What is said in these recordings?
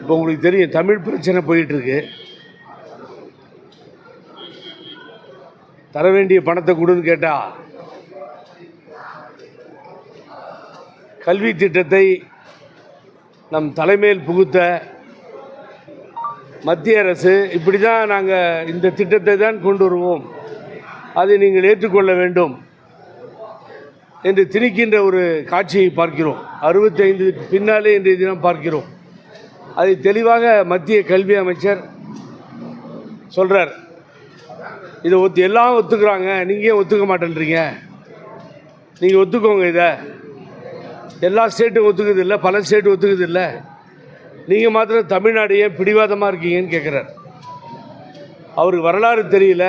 இப்போ உங்களுக்கு தெரியும் தமிழ் பிரச்சனை போயிட்டுருக்கு. தர வேண்டிய பணத்தை கொடுன்னு கேட்டால் கல்வி திட்டத்தை நம் தலைமையில் புகுத்த மத்திய அரசு இப்படி தான் நாங்கள் இந்த திட்டத்தை தான் கொண்டு வருவோம். அதை நீங்கள் ஏற்றுக்கொள்ள வேண்டும் என்று திணிக்கின்ற ஒரு காட்சியை பார்க்கிறோம். அறுபத்தைந்து பின்னாலே இன்றைய தினம் பார்க்கிறோம். அதை தெளிவாக மத்திய கல்வி அமைச்சர் சொல்கிறார் இதை ஒத்து எல்லாம் ஒத்துக்கிறாங்க. நீங்கள் ஒத்துக்க மாட்டேன்றீங்க? நீங்கள் ஒத்துக்கோங்க இதை. எல்லா ஸ்டேட்டும் ஒத்துக்குது இல்லை பல ஸ்டேட்டும் ஒத்துக்குது இல்லை நீங்கள் மாத்திரம் தமிழ்நாடு ஏன் பிடிவாதமாக இருக்கீங்கன்னு கேட்குறார் அவருக்கு வரலாறு தெரியல.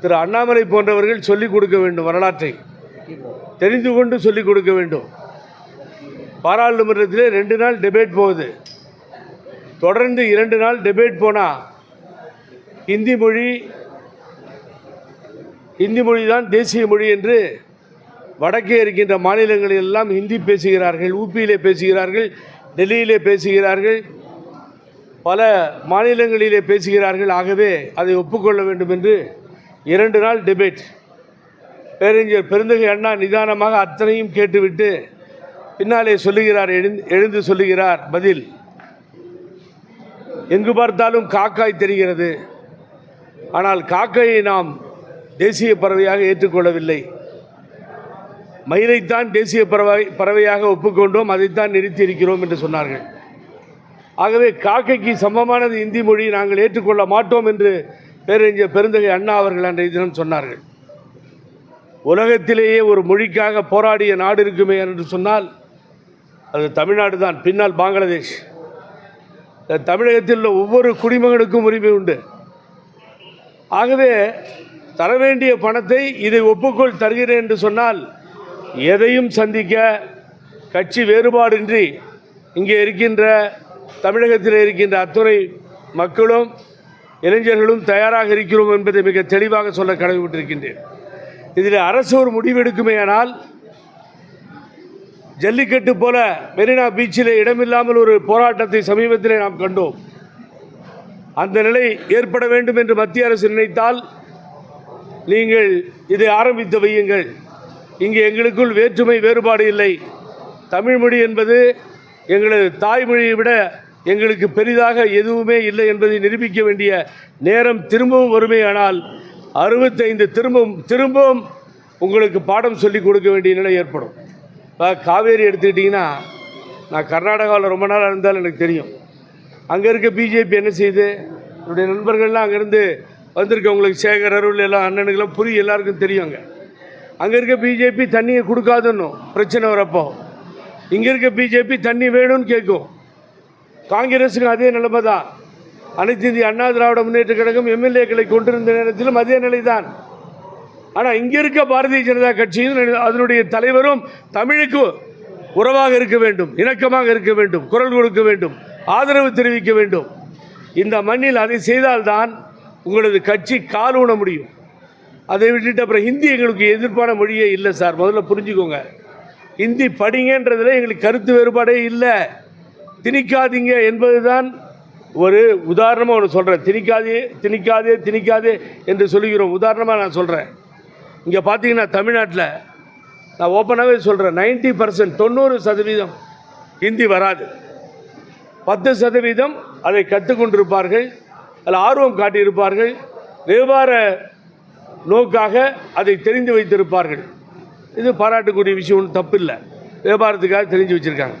திரு அண்ணாமலை போன்றவர்கள் சொல்லிக் கொடுக்க வேண்டும் வரலாற்றை. தெரிந்து கொண்டு சொல்லிக் கொடுக்க வேண்டும். பாராளுமன்றத்தில் ரெண்டு நாள் டிபேட் போகுது. தொடர்ந்து இரண்டு நாள் டிபேட் போனால் ஹிந்தி மொழி ஹிந்தி மொழி தான் தேசிய மொழி என்று வடக்கே இருக்கின்ற மாநிலங்களில் எல்லாம் ஹிந்தி பேசுகிறார்கள் ஊபியிலே பேசுகிறார்கள் டெல்லியிலே பேசுகிறார்கள் பல மாநிலங்களிலே பேசுகிறார்கள். ஆகவே அதை ஒப்புக்கொள்ள வேண்டும் என்று இரண்டு நாள் டிபேட் பேரறிஞர் பெருந்தகை அண்ணா நிதானமாக அத்தனையும் கேட்டுவிட்டு பின்னாலே சொல்லுகிறார் எழுந்து எழுந்து சொல்லுகிறார் பதில். எங்கு பார்த்தாலும் காக்காய் தெரிகிறது. ஆனால் காக்கையை நாம் தேசிய பறவையாக ஏற்றுக்கொள்ளவில்லை. மயிலைத்தான் தேசிய பறவை பறவையாக ஒப்புக்கொண்டோம் அதைத்தான் நிறுத்தி இருக்கிறோம் என்று சொன்னார்கள். ஆகவே காக்கைக்கு சமமானது இந்தி மொழி நாங்கள் ஏற்றுக்கொள்ள மாட்டோம் என்று பேரறிஞர் பெருந்தகை அண்ணா அவர்கள் அன்றைய தினம் சொன்னார்கள். உலகத்திலேயே ஒரு மொழிக்காக போராடிய நாடு இருக்குமே என்று சொன்னால் அது தமிழ்நாடு தான் பின்னால் பங்களாதேஷ். தமிழகத்தில் உள்ள ஒவ்வொரு குடிமகனுக்கும் உரிமை உண்டு. ஆகவே தர வேண்டிய பணத்தை இதை ஒப்புக்கொள் தருகிறேன் என்று சொன்னால் எதையும் சந்திக்க கட்சி வேறுபாடின்றி இங்கே இருக்கின்ற தமிழகத்தில் இருக்கின்ற அத்துறை மக்களும் இளைஞர்களும் தயாராக இருக்கிறோம் என்பதை மிக தெளிவாக சொல்ல கடமைப்பட்டிருக்கின்றேன். இதில் அரசு ஒரு முடிவெடுக்குமேயானால் ஜல்லிக்கட்டு போல மெரினா பீச்சில் இடமில்லாமல் ஒரு போராட்டத்தை சமீபத்திலே நாம் கண்டோம். அந்த நிலை ஏற்பட வேண்டும் என்று மத்திய அரசு நினைத்தால் நீங்கள் இதை ஆரம்பித்து வையுங்கள். இங்கே எங்களுக்குள் வேற்றுமை வேறுபாடு இல்லை. தமிழ்மொழி என்பது எங்களது தாய்மொழியை விட எங்களுக்கு பெரிதாக எதுவுமே இல்லை என்பதை நிரூபிக்க வேண்டிய நேரம் திரும்பவும் வறுமையானால் அறுபத்தைந்து திரும்பவும் திரும்பவும் உங்களுக்கு பாடம் சொல்லிக் கொடுக்க வேண்டிய நிலை ஏற்படும். இப்போ காவேரி எடுத்துக்கிட்டிங்கன்னா நான் கர்நாடகாவில் ரொம்ப நாளாக இருந்தாலும் எனக்கு தெரியும். அங்கே இருக்க பிஜேபி என்ன செய்யுது என்னுடைய நண்பர்கள்லாம் அங்கேருந்து வந்திருக்கவங்களுக்கு சேகர் அருள் எல்லாம் அண்ணனுக்கெல்லாம் புரிய எல்லாருக்கும் தெரியும் அங்கே. அங்கே இருக்க பிஜேபி தண்ணியை கொடுக்காதுன்னும் பிரச்சனை வரப்போ. இங்கே இருக்க பிஜேபி தண்ணி வேணும்னு கேட்கும். காங்கிரஸுக்கும் அதே நிலைமை தான் அனைத்து இந்திய அண்ணா திராவிட முன்னேற்ற கழகம் எம்எல்ஏக்களை கொண்டிருந்த நேரத்திலும் அதே நிலை தான் ஆனால் இங்கே இருக்க பாரதிய ஜனதா கட்சியும் அதனுடைய தலைவரும் தமிழுக்கு உறவாக இருக்க வேண்டும் இணக்கமாக இருக்க வேண்டும் குரல் கொடுக்க வேண்டும் ஆதரவு தெரிவிக்க வேண்டும். இந்த மண்ணில் அதை செய்தால்தான் உங்களது கட்சி கால் ஊன முடியும். அதை விட்டுட்டு அப்புறம் ஹிந்தி எங்களுக்கு எதிர்ப்பான மொழியே இல்லை சார். முதல்ல புரிஞ்சுக்கோங்க. ஹிந்தி படிங்கன்றதில் எங்களுக்கு கருத்து வேறுபாடே இல்லை. திணிக்காதீங்க என்பது தான் ஒரு உதாரணமாக ஒன்று சொல்கிறேன் திணிக்காதே திணிக்காதே திணிக்காதே என்று சொல்லுகிறோம். உதாரணமாக நான் சொல்கிறேன் இங்கே பார்த்தீங்கன்னா தமிழ்நாட்டில் நான் ஓப்பனாகவே சொல்கிறேன் நைன்ட்டி பர்சன்ட் தொண்ணூறு சதவீதம் ஹிந்தி வராது. பத்து சதவீதம் அதை கற்றுக்கொண்டிருப்பார்கள் அதில் ஆர்வம் காட்டியிருப்பார்கள் வியாபார நோக்காக அதை தெரிந்து வைத்திருப்பார்கள். இது பாராட்டக்கூடிய விஷயம் ஒன்றும் தப்பு இல்லை. வியாபாரத்துக்காக தெரிஞ்சு வச்சுருக்காங்க.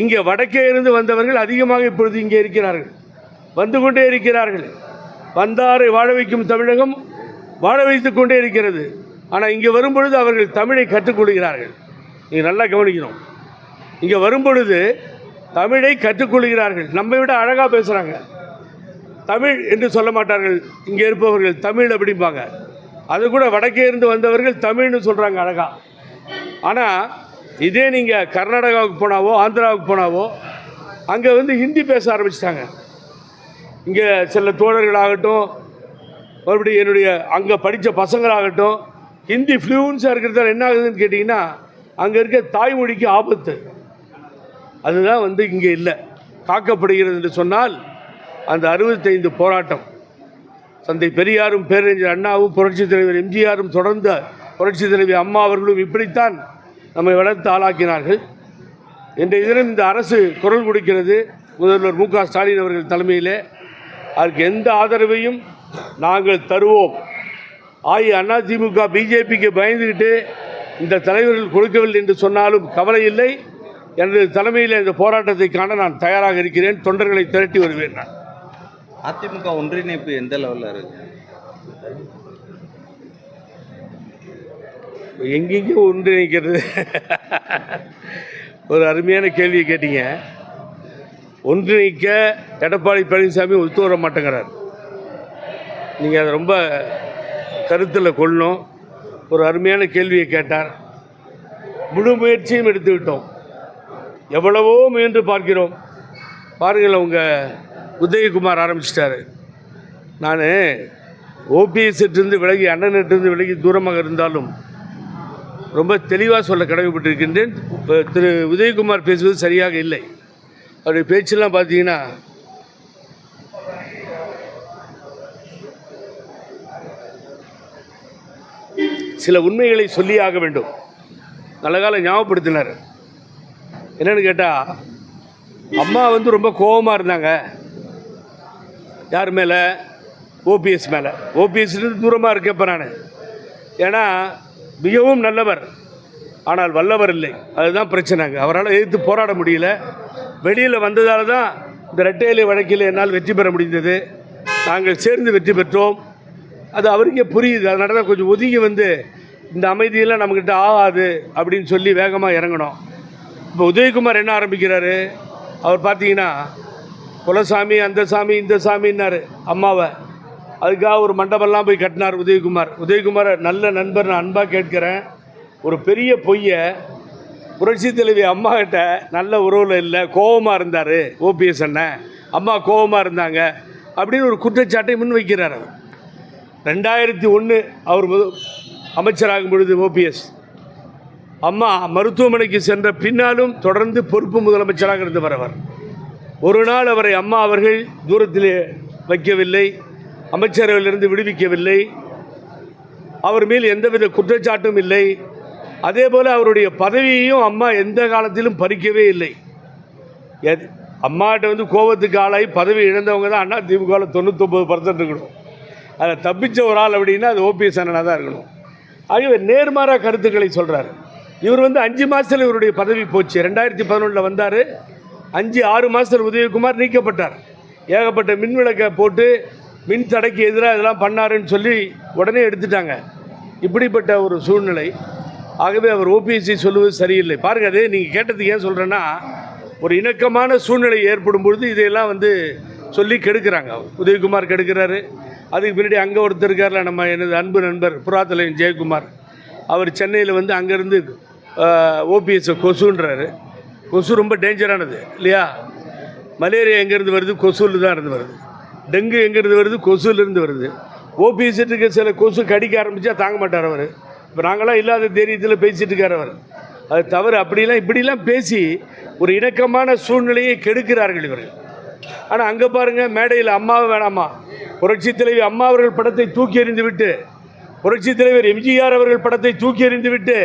இங்கே வடக்கே இருந்து வந்தவர்கள் அதிகமாக இப்பொழுது இங்கே இருக்கிறார்கள். வந்து கொண்டே இருக்கிறார்கள். வந்தாரை வாழ வைக்கும் தமிழகம் வாழ வைத்துக் கொண்டே இருக்கிறது. ஆனால் இங்கே வரும்பொழுது அவர்கள் தமிழை கற்றுக்கொள்கிறார்கள் நீங்கள் நல்லா கவனிக்கணும். இங்கே வரும்பொழுது தமிழை கற்றுக்கொள்கிறார்கள் நம்மை விட அழகாக பேசுகிறாங்க தமிழ் என்று சொல்ல மாட்டார்கள். இங்கே இருப்பவர்கள் தமிழ் அப்படிம்பாங்க. அது கூட வடக்கே இருந்து வந்தவர்கள் தமிழ்னு சொல்கிறாங்க அழகாக ஆனால் இதே நீங்கள் கர்நாடகாவுக்கு போனாவோ ஆந்திராவுக்கு போனாவோ அங்கே வந்து ஹிந்தி பேச ஆரம்பிச்சிட்டாங்க. இங்கே சில தோழர்களாகட்டும் மறுபடியும் என்னுடைய அங்கே படித்த பசங்களாகட்டும் ஹிந்தி ஃப்ளூன்ஸாக இருக்கிறதால என்ன ஆகுதுன்னு கேட்டிங்கன்னா அங்கே இருக்க தாய்மொழிக்கு ஆபத்து. அதுதான் வந்து இங்கே இல்லை. காக்கப்படுகிறது என்று சொன்னால் அந்த அறுபத்தைந்து போராட்டம். தந்தை பெரியாரும் பேரறிஞர் அண்ணாவும் புரட்சித் தலைவர் எம்ஜிஆரும் தொடர்ந்த புரட்சித் தலைவி அம்மா அவர்களும் இப்படித்தான் நம்மை வளர்த்து ஆளாக்கினார்கள். இன்றைய தினம் இந்த அரசு குரல் கொடுக்கிறது. முதல்வர் மு க ஸ்டாலின் அவர்கள் தலைமையிலே. அதற்கு எந்த ஆதரவையும் நாங்கள் தருவோம். ஆகி அதிமுக பிஜேபிக்கு பயந்துக்கிட்டு இந்த தலைவர்கள் கொடுக்கவில்லை என்று சொன்னாலும் கவலை இல்லை. எனது தலைமையில் இந்த போராட்டத்தை காண நான் தயாராக இருக்கிறேன். தொண்டர்களை திரட்டி வருவேன் நான். அதிமுக ஒன்றிணைப்பு எந்த லெவலில் இருக்கு? எங்கெங்கே ஒன்றிணைக்கிறது. ஒரு அருமையான கேள்வியை கேட்டீங்க. ஒன்றிணைக்க எடப்பாடி பழனிசாமி ஒத்து வர மாட்டேங்கிறார். நீங்கள் அதை ரொம்ப கருத்தில் கொள்ளணும். ஒரு அருமையான கேள்வியை கேட்டார். முழு முயற்சியும் எடுத்து விட்டோம் எவ்வளவோ முயன்று பார்க்கிறோம். பாருங்கள் உங்கள் உதயகுமார் ஆரம்பிச்சிட்டாரு. நான் ஓபிஎஸ்ட்டிருந்து விலகி அண்ணனிட்டிருந்து விலகி தூரமாக இருந்தாலும் ரொம்ப தெளிவாக சொல்ல கடமைப்பட்டிருக்கின்றேன். இப்போ திரு உதயகுமார் பேசுவது சரியாக இல்லை. அவருடைய பேச்செல்லாம் பார்த்தீங்கன்னா சில உண்மைகளை சொல்லியாக வேண்டும். நல்ல காலம் ஞாபகப்படுத்தினார். என்னென்னு கேட்டால் அம்மா வந்து ரொம்ப கோபமாக இருந்தாங்க. யார் மேலே? ஓபிஎஸ் மேலே. ஓபிஎஸ்லேருந்து தூரமாக இருக்கேன் இப்போ நான். ஏன்னா மிகவும் நல்லவர். ஆனால் வல்லவர் இல்லை. அதுதான் பிரச்சனைங்க அவரால் எதிர்த்து போராட முடியல. வெளியில் வந்ததால் தான் இந்த ரெட்டையிலை வழக்கில் என்னால் வெற்றி பெற முடிந்தது. நாங்கள் சேர்ந்து வெற்றி பெற்றோம். அது அவருக்கே புரியுது. அதனால தான் கொஞ்சம் ஒதுங்கி வந்து இந்த அமைதியெல்லாம் நம்மக்கிட்ட ஆகாது அப்படின்னு சொல்லி வேகமாக இறங்கணும். இப்போ உதயகுமார் என்ன ஆரம்பிக்கிறாரு? அவர் பார்த்தீங்கன்னா குலசாமி அந்த சாமி இந்த சாமின்னாரு அம்மாவை. அதுக்காக ஒரு மண்டபம்லாம் போய் கட்டினார் உதயகுமார். உதயகுமார் நல்ல நண்பர் நான் அன்பாக கேட்குறேன். ஒரு பெரிய பொய்யை புரட்சி தலைவி அம்மா கிட்ட நல்ல உறவில் இல்லை கோபமாக இருந்தார் ஓபிஎஸ் அண்ணன். அம்மா கோபமாக இருந்தாங்க. அப்படின்னு ஒரு குற்றச்சாட்டை முன் வைக்கிறார் அவர். ரெண்டாயிரத்தி ஒன்று அவர் முத அமைச்சராகும் பொழுது ஓபிஎஸ். அம்மா மருத்துவமனைக்கு சென்ற பின்னாலும் தொடர்ந்து பொறுப்பு முதலமைச்சராக இருந்து வரவர். ஒரு நாள் அவரை அம்மா அவர்கள் தூரத்திலே வைக்கவில்லை அமைச்சரவையிலிருந்து விடுவிக்கவில்லை. அவர் மேல் எந்தவித குற்றச்சாட்டும் இல்லை. அதே போல் அவருடைய பதவியையும் அம்மா எந்த காலத்திலும் பறிக்கவே இல்லை. எத் அம்மாட்ட வந்து கோபத்துக்கு ஆளாகி பதவி இழந்தவங்க தான் அண்ணா திமுகவில் தொண்ணூத்தொம்பது பர்சன்ட் இருக்கணும். அதில் தப்பிச்ச ஒரு ஆள் அப்படின்னா அது ஓபிஎஸ் அண்ணனாக தான் இருக்கணும். ஆகவே நேர்மாறாக கருத்துக்களை சொல்கிறார் இவர் வந்து அஞ்சு மாதத்தில் இவருடைய பதவி போச்சு. ரெண்டாயிரத்தி பதினொன்றில் வந்தார். அஞ்சு ஆறு மாதத்தில் உதயகுமார் நீக்கப்பட்டார். ஏகப்பட்ட மின்விளக்கை போட்டு மின் தடைக்கு எதிராக இதெல்லாம் பண்ணாருன்னு சொல்லி உடனே எடுத்துட்டாங்க. இப்படிப்பட்ட ஒரு சூழ்நிலை. ஆகவே அவர் ஓபிஎஸ்சி சொல்லுவது சரியில்லை. பாருங்க அதே நீங்கள் கேட்டதுக்கு ஏன் சொல்கிறேன்னா ஒரு இணக்கமான சூழ்நிலை ஏற்படும் பொழுது இதையெல்லாம் வந்து சொல்லி கெடுக்கிறாங்க. உதயகுமார் கெடுக்கிறாரு. அதுக்கு பின்னாடி அங்கே ஒருத்தர் இருக்கார்ல நம்ம எனது அன்பு நண்பர் புறாத்தலைவன் ஜெயக்குமார். அவர் சென்னையில் வந்து அங்கேருந்து ஓபிஎஸ் கொசுன்றாரு. கொசு ரொம்ப டேஞ்சரானது இல்லையா? மலேரியா எங்கேருந்து வருது? கொசுவில் தான் இருந்து வருது. டெங்கு எங்கேருந்து வருது? கொசுலேருந்து வருது. ஓபிஎஸ்ட்டுக்கு சில கொசு கடிக்க ஆரம்பித்தா தாங்க மாட்டார் அவர். இப்போ நாங்களாம் இல்லாத தைரியத்தில் பேசிகிட்டு இருக்கார் அவர். அது தவறு அப்படிலாம் இப்படிலாம் பேசி ஒரு இணக்கமான சூழ்நிலையை கெடுக்கிறார்கள் இவர்கள். ஆனால் அங்கே பாருங்கள் மேடையில் அம்மாவை வேணாமா? புரட்சி தலைவி அம்மா அவர்கள் படத்தை தூக்கி எறிந்து விட்டு புரட்சி தலைவர் எம்ஜிஆர் அவர்கள் படத்தை தூக்கி எறிந்து விட்டு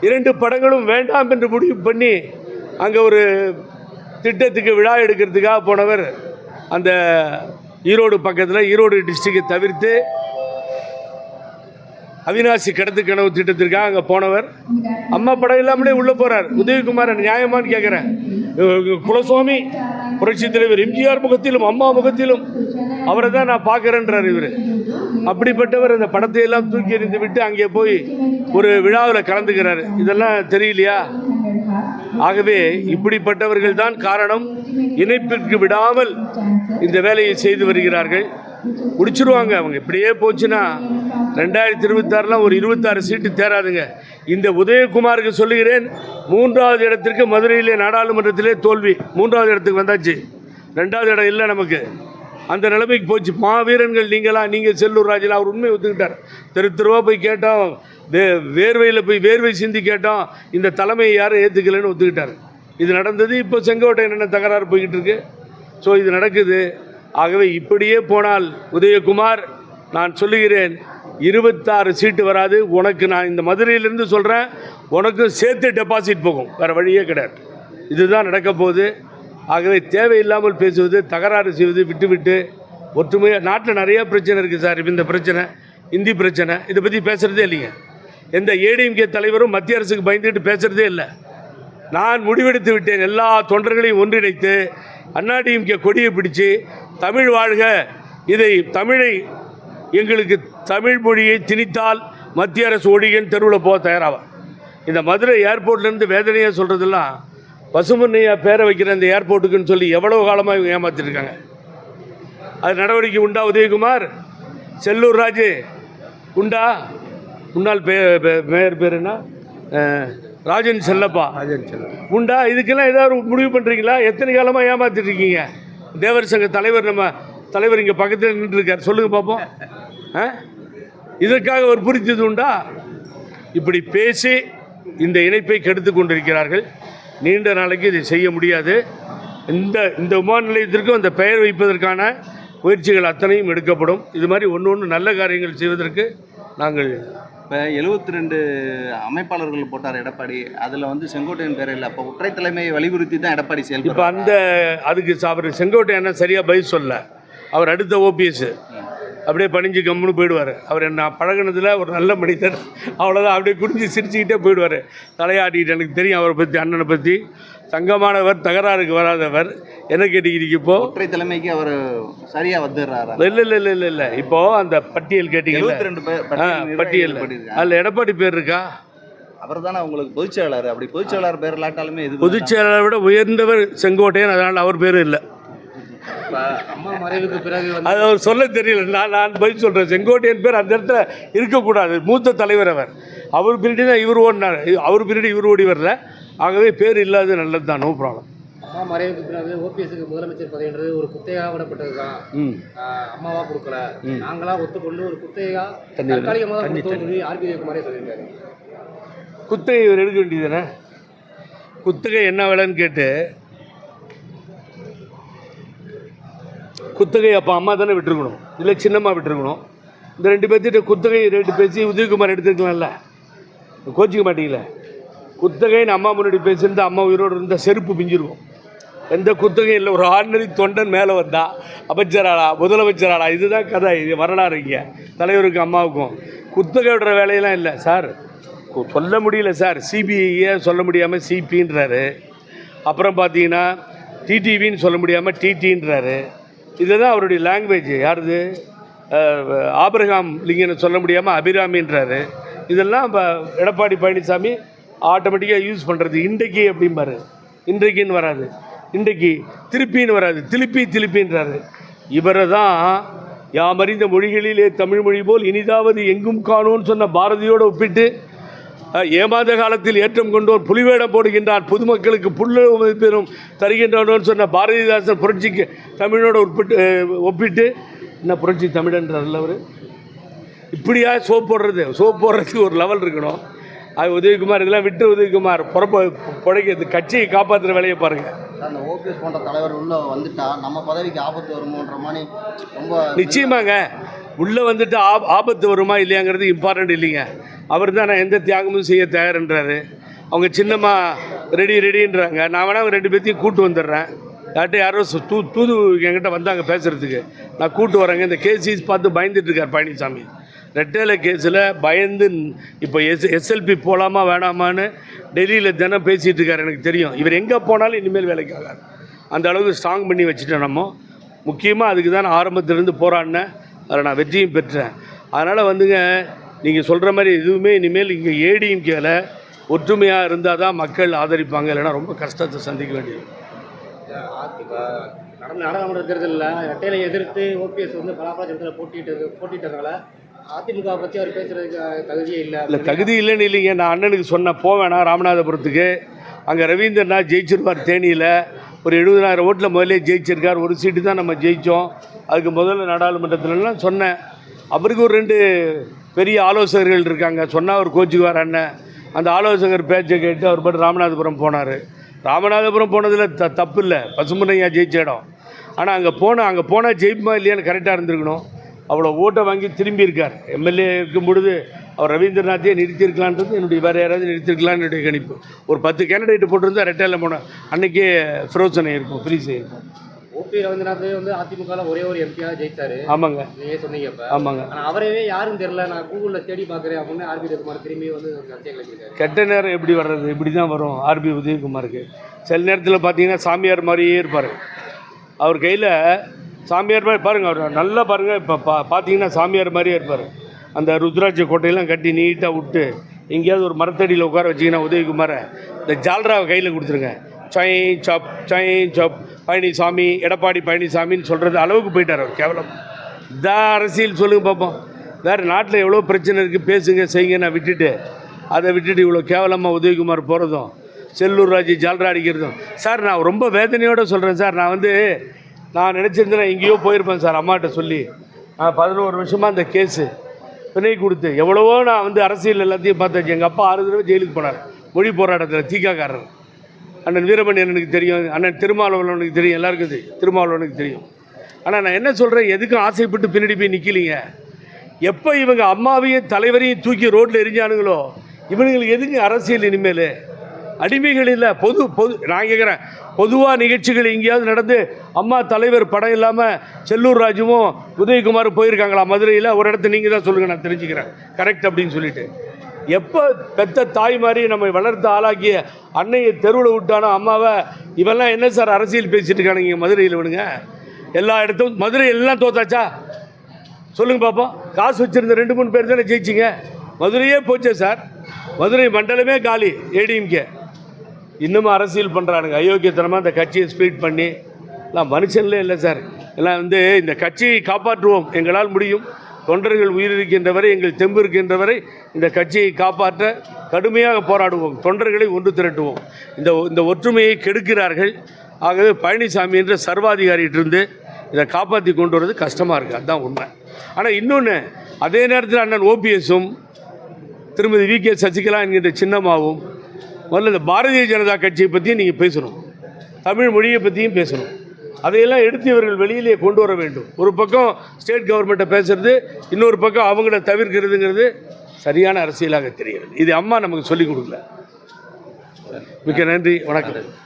இரண்டு படங்களும் வேண்டாம் என்று முடிவு பண்ணி அங்கே ஒரு திட்டத்துக்கு விழா எடுக்கிறதுக்காக போனவர் அந்த ஈரோடு பக்கத்தில் ஈரோடு டிஸ்ட்ரிக்டை தவிர்த்து அவினாசி கடத்து கனவு திட்டத்திற்காக அங்கே போனவர். அம்மா படம் இல்லாமலே உள்ளே போகிறார் உதயகுமார் நியாயமானு கேட்குறேன் குலசுவாமி புரட்சி தலைவர் எம்ஜிஆர் முகத்திலும் அம்மா முகத்திலும் அவரை தான் நான் பார்க்குறேன்றார் இவர். அப்படிப்பட்டவர் அந்த படத்தை எல்லாம் தூக்கி எறிந்து விட்டு அங்கே போய் ஒரு விழாவில் கலந்துக்கிறார். இதெல்லாம் தெரியலையா? ஆகவே இப்படிப்பட்டவர்கள் தான் காரணம். இணைப்பிற்கு விடாமல் இந்த வேலையை செய்து வருகிறார்கள். முடிச்சிருவாங்க அவங்க இப்படியே போச்சுன்னா ரெண்டாயிரத்தி இருபத்தாறுலாம் ஒரு இருபத்தாறு சீட்டு தேராதுங்க. இந்த உதயகுமாருக்கு சொல்லுகிறேன் மூன்றாவது இடத்திற்கு மதுரையிலே நாடாளுமன்றத்திலே தோல்வி. மூன்றாவது இடத்துக்கு வந்தாச்சு. ரெண்டாவது இடம் இல்லை நமக்கு. அந்த நிலைமைக்கு போச்சு. மாவீரன்கள் நீங்களா நீங்கள் செல்லூர் ராஜில் அவர் உண்மை ஒத்துக்கிட்டார். தெரு தெருவா போய் கேட்டோம். வே வேர்வையில் போய் வேர்வை சிந்தி கேட்டோம். இந்த தலைமையை யாரும் ஏற்றுக்கலைன்னு ஒத்துக்கிட்டார். இது நடந்தது இப்போ செங்கோட்டை என்னென்ன தகராறு போய்கிட்டு இருக்கு. ஸோ இது நடக்குது. ஆகவே இப்படியே போனால் உதயகுமார் நான் சொல்லுகிறேன் இருபத்தாறு சீட்டு வராது. உனக்கு நான் இந்த மதுரையிலேருந்து சொல்கிறேன் உனக்கும் சேர்த்து டெபாசிட் போகும். வேறு வழியே கிடையாது. இதுதான் நடக்க போகுது. ஆகவே தேவையில்லாமல் பேசுவது தகராறு செய்வது விட்டு விட்டு ஒற்றுமையாக நாட்டில் நிறைய பிரச்சனை இருக்குது சார். இப்போ இந்த பிரச்சனை இந்தி பிரச்சனை இதை பற்றி பேசுகிறதே இல்லைங்க. எந்த ஏடிஎம்கே தலைவரும் மத்திய அரசுக்கு பயந்துட்டு பேசுகிறதே இல்லை. நான் முடிவெடுத்து விட்டேன். எல்லா தொண்டர்களையும் ஒன்றிணைத்து அண்ணாடிஎம்கே கொடியை பிடிச்சு தமிழ் வாழ்க. இதை தமிழை எங்களுக்கு தமிழ் மொழியை திணித்தால் மத்திய அரசு ஒழிகன் தெருவில் போக தயாராகும் இந்த மதுரை ஏர்போர்ட்லேருந்து வேதனையாக சொல்கிறதெல்லாம் பசுமன்னையா பேரை வைக்கிற இந்த ஏர்போர்ட்டுக்குன்னு சொல்லி எவ்வளோ காலமாக இவங்க ஏமாத்திருக்காங்க? அது நடவடிக்கை உண்டா உதயகுமார்? செல்லூர் ராஜு உண்டா? முன்னாள் பே மேயர் பேர் என்ன? அஹ், ராஜன் செல்லப்பா. உண்டா? இதுக்கெல்லாம் ஏதாவது முடிவு பண்ணுறீங்களா எத்தனை காலமாக ஏமாத்திட்டு இருக்கீங்க? தேவர் சங்க தலைவர் நம்ம தலைவர் இங்கே பக்கத்தில் நின்றுருக்கார். சொல்லுங்கள் பார்ப்போம் இதற்காக ஒரு புரிஞ்சது உண்டா? இப்படி பேசி இந்த இணைப்பை கெடுத்து கொண்டிருக்கிறார்கள். நீண்ட நாளைக்கு இதை செய்ய முடியாது. இந்த இந்த விமான நிலையத்திற்கும் அந்த பெயர் வைப்பதற்கான முயற்சிகள் அத்தனையும் எடுக்கப்படும். இது மாதிரி ஒன்று ஒன்று நல்ல காரியங்கள் செய்வதற்கு நாங்கள் இப்போ எழுபத்தி ரெண்டு அமைப்பாளர்கள் போட்டார் எடப்பாடி. அதில் வந்து செங்கோட்டையன் பேர் இல்லை. அப்போ ஒற்றை தலைமையை வலியுறுத்தி தான் எடப்பாடி இப்போ அந்த அதுக்கு அவர் செங்கோட்டை என்ன சரியாக பதில் சொல்ல அவர் அடுத்த ஓபிஎஸ் அப்படியே பணிஞ்சு கம்முன்னு போயிடுவார். அவர் என்ன பழகுனதில் ஒரு நல்ல மனிதர். அவ்வளோதான் அப்படியே குடிஞ்சு சிரிச்சுக்கிட்டே போயிடுவார். தலையாட்டிக்கிட்டு எனக்கு தெரியும் அவரை பற்றி அண்ணனை பற்றி தங்கமானவர் தகராறுக்கு வராதவர். என்ன கேட்டுக்கிறீங்க இப்போ? ஒற்றை தலைமைக்கு அவர் சரியா வந்துடுறாரா? இல்லை இல்லை இல்லை இல்லை இல்லை. இப்போ அந்த பட்டியல் கேட்டீங்கல்ல? ரெண்டு பேர் பட்டியல் அதில் எடப்பாடி பேர் இருக்கா? அவர் தானே உங்களுக்கு பொதுச் செயலாளர். அப்படி பொதுச் செயலாளர் பேர் இல்லாட்டாலுமே இது பொதுச் செயலாளரை விட உயர்ந்தவர் செங்கோட்டையன். அதனால் அவர் பேரும் இல்லை. அம்மா மறைவுக்கு பிறகு அது அவர் சொல்ல தெரியல. நான் நான் பதில் சொல்கிறேன் செங்கோட்டையன் பேர் அந்த இடத்துல இருக்கக்கூடாது. மூத்த தலைவர் அவர். அவர் பின்னாடி தான் இவர் ஓடினார். அவர் பின்னாடி இவர் ஓடி வரல. ஆகவே பேர் இல்லாதது நல்லது தான். நோ ப்ராப்ளம் அம்மா மறைவுக்கு பிறகு ஓபிஎஸ்க்கு முதலமைச்சர் பதவின்றது ஒரு குத்தையாக விடப்பட்டது தான் அம்மாவா கொடுக்கல. நாங்களா ஒத்துக்கொண்டு ஒரு குத்தையா தற்காலிகமாக சொல்லி ஆர்பி குமாரே சொல்லியிருக்காரு. குத்தகை இவர் எடுக்க வேண்டியதுதானே குத்தகை என்ன விலைன்னு கேட்டு குத்தகை அப்போ அம்மா தானே விட்டுருக்கணும். இல்லை சின்னம்மா விட்டுருக்கணும். இந்த ரெண்டு பேர்த்திட்ட குத்தகை ரெண்டு பேசி உதயகுமார் எடுத்துருக்கலாம்ல. கோச்சிக்க மாட்டீங்களே? குத்தகைன்னு அம்மா முன்னாடி பேசியிருந்தா அம்மா உயிரோடு இருந்தால் செருப்பு பிஞ்சிருக்கும். எந்த குத்தகையும் இல்லை. ஒரு ஆர்டினரி தொண்டன் மேலே வந்தா அமைச்சராடா முதலமைச்சராடா இதுதான் கதை. இது வரலாறு இங்கே. தலைவருக்கும் அம்மாவுக்கும். குத்தகை விடுற வேலையெல்லாம் இல்லை. சார் சொல்ல முடியல சார். சிபிஐயை சொல்ல முடியாமல் சிபின்றாரு. அப்புறம் பார்த்தீங்கன்னா டிடிவின்னு சொல்ல முடியாமல் டிடின்றாரு. இதுதான் அவருடைய லாங்குவேஜ் யாருது? ஆபிரகாம் லிங்கன்னு சொல்ல முடியாமல் அபிராமின்றாரு. இதெல்லாம் இப்போ எடப்பாடி பழனிசாமி ஆட்டோமேட்டிக்காக யூஸ் பண்ணுறது இன்றைக்கு அப்படிம்பாரு. இன்றைக்குன்னு வராது. இன்றைக்கு திருப்பின்னு வராது. திருப்பி திருப்பின்றாரு. இவரை தான் யாமறிந்த மொழிகளிலே தமிழ் மொழி போல் இனிதாவது எங்கும் காணோன்னு சொன்ன பாரதியோடு ஒப்பிட்டு ஏமாந்த காலத்தில் ஏற்றம் கொண்டோர் புலிவேடம் போடுகின்றான் பொதுமக்களுக்கு புல்லுணவு பெறும் தருகின்றவனோன்னு சொன்ன பாரதிதாசன் புரட்சிக்கு தமிழோடு ஒப்பிட்டு அஹ், ஒப்பிட்டு என்ன புரட்சி தமிழன்றார்ல அவர்? இப்படியா சோப் போடுறது? சோப் போடுறதுக்கு ஒரு லெவல் இருக்கணும். அது உதயகுமார் இதெல்லாம் விட்டு உதயகுமார் புறப்ப புடைக்கிறது கட்சியை காப்பாற்றுற வேலையை பாருங்கள் அந்த ஓபிஎஸ் போன்ற தலைவர் உள்ள வந்துட்டா நம்ம பதவிக்கு ஆபத்து வருமோன்ற மாதிரி ரொம்ப நிச்சயமாங்க. உள்ளே வந்துட்டு ஆப் ஆபத்து வருமா இல்லையாங்கிறது இம்பார்ட்டண்ட் இல்லைங்க. அவர் தான் நான் எந்த தியாகமும் செய்ய தயார்ன்றாரு. அவங்க சின்னம்மா ரெடி ரெடின்றாங்க நான் வேணா ரெண்டு பேர்த்தையும் கூட்டு வந்துடுறேன். யார்கிட்ட யாரோ சு- தூ தூது என்கிட்ட வந்தாங்க பேசுகிறதுக்கு நான் கூட்டு வரேங்க. இந்த கேசிஸ் பார்த்து பயந்துட்டு இருக்கார் பழனிசாமி ரெட்டேல கேஸில் பயந்து இப்போ எஸ் எஸ்எல்பி போகலாமா வேணாமான்னு டெல்லியில் தினம் பேசிகிட்டு இருக்கார் எனக்கு தெரியும். இவர் எங்கே போனாலும் இனிமேல் வேலைக்கு ஆகாது. அந்த அளவுக்கு ஸ்ட்ராங் பண்ணி வச்சுட்டேன் நம்ம. முக்கியமாக அதுக்கு தான் நான் ஆரம்பத்திலேருந்து போராடினேன். அதில் நான் வெற்றியும் பெற்றேன். அதனால் வந்துங்க நீங்கள் சொல்கிற மாதிரி எதுவுமே இனிமேல் இங்கே ஏடிஎம்கேல ஒற்றுமையாக இருந்தால் தான் மக்கள் ஆதரிப்பாங்க. இல்லைன்னா ரொம்ப கஷ்டத்தை சந்திக்க வேண்டியது. நடந்த நாடாளுமன்ற தேர்தலில் இரட்டையிலை எதிர்த்து ஓபிஎஸ் வந்து பலாபலத்தில் போட்டிட்டு போட்டிட்டதால அதிமுக பற்றி அவர் பேசுறதுக்கு தகுதியே இல்லை. இல்லை தகுதி இல்லைன்னு இல்லைங்க. நான் அண்ணனுக்கு சொன்ன போவேணா ராமநாதபுரத்துக்கு. அங்கே ரவீந்திரநாத் ஜெயிச்சிருப்பார் தேனியில். ஒரு எழுபதாயிரம் ஓட்டில் முதல்ல ஜெயிச்சிருக்கார். ஒரு சீட்டு தான் நம்ம ஜெயித்தோம் அதுக்கு முதல்ல நாடாளுமன்றத்துலலாம் சொன்னேன். அவருக்கு ஒரு ரெண்டு பெரிய ஆலோசகர்கள் இருக்காங்க. சொன்னால் அவர் கோச்சுக்குவார் அண்ணன். அந்த ஆலோசகர் பேச்சை கேட்டு அவர் பாட்டு ராமநாதபுரம் போனார். ராமநாதபுரம் போனதில் த தப்பு இல்லை பசுமனையா ஜெயிச்ச இடம். ஆனால் அங்கே போனால் அங்கே போனால் ஜெயிப்புமா இல்லையான்னு கரெக்டாக இருந்திருக்கணும். அவ்வளோ ஓட்டை வாங்கி திரும்பி இருக்கார். எம்எல்ஏ இருக்கும் பொழுது அவர் ரவீந்திரநாத்தையே நிறுத்தியிருக்கலான்றது என்னுடைய வேறு யாராவது நிறுத்திருக்கலான்னு என்னுடைய கணிப்பு. ஒரு பத்து கேண்டிடேட் போட்டிருந்தா ரெட்டையில் போன அன்னைக்கே ஃப்ரோசனை இருக்கும் ஃப்ரீஸ் இருக்கும் ஓபி ரவீந்திரநாத் வந்து அதிமுகல ஒரே ஒரு எம்பியாக ஜெயிச்சாரு. ஆமாங்க. நீங்க சொன்னீங்க இப்ப ஆமாங்க. ஆனா அவரவே யாரும் தெரியல. நான் கூகுள்ல தேடி பார்க்குறேன் அப்படின்னு ஆர்பி ரகுமார் திரும்பி வந்து சர்ச்சை கெட்ட நேரம் எப்படி வர்றது? இப்படி தான் வரும் ஆர்பி உதயகுமாருக்கு. சில நேரத்தில் பார்த்தீங்கன்னா சாமியார் மாதிரியே இருப்பார். அவர் கையில் சாமியார் மாதிரி பாருங்கள் அவர் நல்லா பாருங்கள் இப்போ பா பார்த்தீங்கன்னா சாமியார் மாதிரியே இருப்பார். அந்த ருத்ராட்ச கோட்டையெல்லாம் கட்டி நீட்டாக விட்டு எங்கேயாவது ஒரு மரத்தடியில் உட்கார வச்சிங்கன்னா உதயகுமாரை இந்த ஜால்ராவை கையில் கொடுத்துருங்க. சை சப் சை சப் பழனிசாமி எடப்பாடி பழனிசாமின்னு சொல்கிறது அளவுக்கு போயிட்டார் அவர் கேவலம். இதான் அரசியல் சொல்லுங்க பார்ப்போம் வேறு நாட்டில் எவ்வளோ பிரச்சனை இருக்குது பேசுங்க செய்யுங்க நான் விட்டுட்டு. அதை விட்டுட்டு இவ்வளோ கேவலமாக உதயகுமார் போகிறதும் செல்லூர் ராஜு ஜால்ரா அடிக்கிறதும். சார் நான் ரொம்ப வேதனையோடு சொல்கிறேன் சார். நான் வந்து நான் நினச்சிருந்தேன் எங்கேயோ போயிருப்பேன் சார் அம்மாட்ட சொல்லி. நான் பதினோரு வருஷமாக அந்த கேஸு பிணை கொடுத்து எவ்வளவோ நான் வந்து அரசியல் எல்லாத்தையும் பார்த்தாச்சு. எங்கள் அப்பா ஆறு தடவை ஜெயிலுக்கு போனார். மொழி போராட்டத்தில் தீக்காக்காரர். அண்ணன் வீரமணி எனக்கு தெரியும். அண்ணன் திருமாவளவனுக்கு தெரியும். எல்லாருக்கும் தெரியும். திருமாவளவனுக்கு தெரியும். ஆனால் நான் என்ன சொல்கிறேன் எதுக்கும் ஆசைப்பட்டு பின்னாடி போய் நிற்கலீங்க எப்போ இவங்க அம்மாவையும் தலைவரையும் தூக்கி ரோட்டில் எரிஞ்சானுங்களோ இவனுங்களுக்கு எதுக்கு அரசியல் இனிமேல்? அடிமைகள் இல்லை. பொது பொது நான் கேட்குறேன் பொதுவாக நிகழ்ச்சிகள் எங்கேயாவது நடந்து அம்மா தலைவர் படம் இல்லாமல் செல்லூர் ராஜுவும் உதயகுமாரும் போயிருக்காங்களா மதுரையில்? ஒரு இடத்த நீங்கள் தான் சொல்லுங்கள் நான் தெரிஞ்சுக்கிறேன். கரெக்ட் அப்படின்னு சொல்லிட்டு. எப்போ பெத்த தாய் மாதிரி நம்ம வளர்த்து ஆளாக்கிய அன்னையை தெருவில் விட்டானோ அம்மாவை இவெல்லாம் என்ன சார் அரசியல் பேசிட்டு இருக்கானுங்க மதுரையில் இவனுங்க எல்லா இடத்தும் மதுரை எல்லாம் தோத்தாச்சா? சொல்லுங்க பாப்போம். காசு வச்சுருந்த ரெண்டு மூணு பேர் தானே ஜெயிச்சிங்க? மதுரையே போச்சே சார். மதுரை மண்டலமே காலி ஏடிஎம்கே இன்னமும் அரசியல் பண்ணுறானுங்க அயோக்கியத்தனமாக இந்த கட்சியை ஸ்பீட் பண்ணி எல்லாம் மனுஷன்லே இல்லை சார். எல்லாம் வந்து இந்த கட்சியை காப்பாற்றுவோம். எங்களால் முடியும். தொண்டர்கள் உயிர் இருக்கின்ற வரை எங்கள் தெம்பு இருக்கின்ற வரை இந்த கட்சியை காப்பாற்ற கடுமையாக போராடுவோம். தொண்டர்களை ஒன்று திரட்டுவோம். இந்த இந்த ஒற்றுமையை கெடுக்கிறார்கள். ஆகவே பழனிசாமி என்ற சர்வாதிகாரியிட்டிருந்து இதை காப்பாற்றி கொண்டு வரது கஷ்டமாக இருக்குது அதுதான் உண்மை. ஆனால் இன்னொன்று அதே நேரத்தில் அண்ணன் ஓபிஎஸும் திருமதி வி கே சசிகலா என்கின்ற சின்னம்மாவும் முதல்ல இந்த பாரதிய ஜனதா கட்சியை பற்றியும் நீங்கள் பேசணும். தமிழ் மொழியை பற்றியும் பேசணும். அதையெல்லாம் எடுத்து இவர்கள் வெளியிலே கொண்டு வர வேண்டும். ஒரு பக்கம் ஸ்டேட் கவர்மெண்ட்டை பேசுறது இன்னொரு பக்கம் அவங்கள தவிர்க்கிறதுங்கிறது சரியான அரசியலாக தெரிகிறது இது அம்மா நமக்கு சொல்லிக் கொடுக்கல. மிக்க நன்றி வணக்கம்.